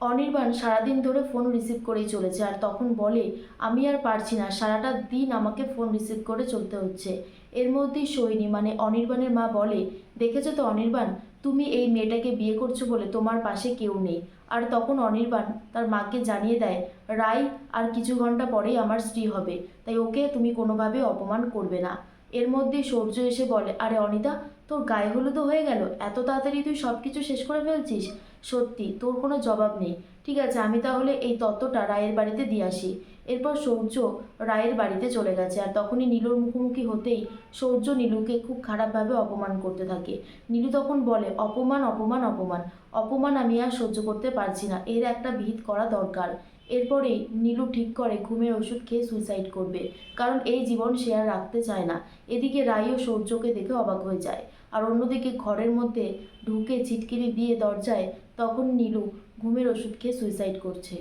অনির্বাণ সারাদিন ধরে phone receive করেই চলেছে আর তখন বলে, আমি আর পারছি না, সারাটা দিন আমাকে ফোন রিসিভ করে চলতে হচ্ছে। এর মধ্যেই সৈনী মানে অনির্বাণের মা বলে, দেখেছ তো অনির্বাণ, তুমি এই মেয়েটাকে বিয়ে করছ বলে তোমার পাশে কেউ নেই। আর তখন অনির্বাণ তার মাকে জানিয়ে দেয়, রাই, আর কিছু ঘণ্টা পরেই আমার স্ত্রী হবে, তাই ওকে তুমি কোনোভাবে অপমান করবে না। এর মধ্যেই সূর্য এসে বলে, আরে অনিতা, তোর গায়ে হলুদও হয়ে গেল, এত তাড়াতাড়ি তুই সব কিছু শেষ করে ফেলছিস? সত্যি, তোর কোনো জবাব নেই। ঠিক আছে, আমি তাহলে এই তত্ত্বটা রায়ের বাড়িতে দিয়ে আসি। এরপর সৌর্য রায়ের বাড়িতে চলে গেছে আর তখনই নীলুর মুখোমুখি হতেই সৌর্য নীলুকে খুব খারাপভাবে অপমান করতে থাকে। নীলু তখন বলে, অপমান অপমান অপমান। অপমান আমি আর সহ্য করতে পারছি না। এর একটা বিহিত করা দরকার। এরপরেই নীলু ঠিক করে ঘুমের ওষুধ খেয়ে সুইসাইড করবে। কারণ এই জীবন সে আর রাখতে চায় না। এদিকে রাইও সৌর্যকে দেখে অবাক হয়ে যায়। আর অন্যদিকে ঘরের মধ্যে ঢুকে ছিটকিনি দিয়ে দরজায় তখন নীলু ঘুমের ওষুধ খেয়ে সুইসাইড করছে।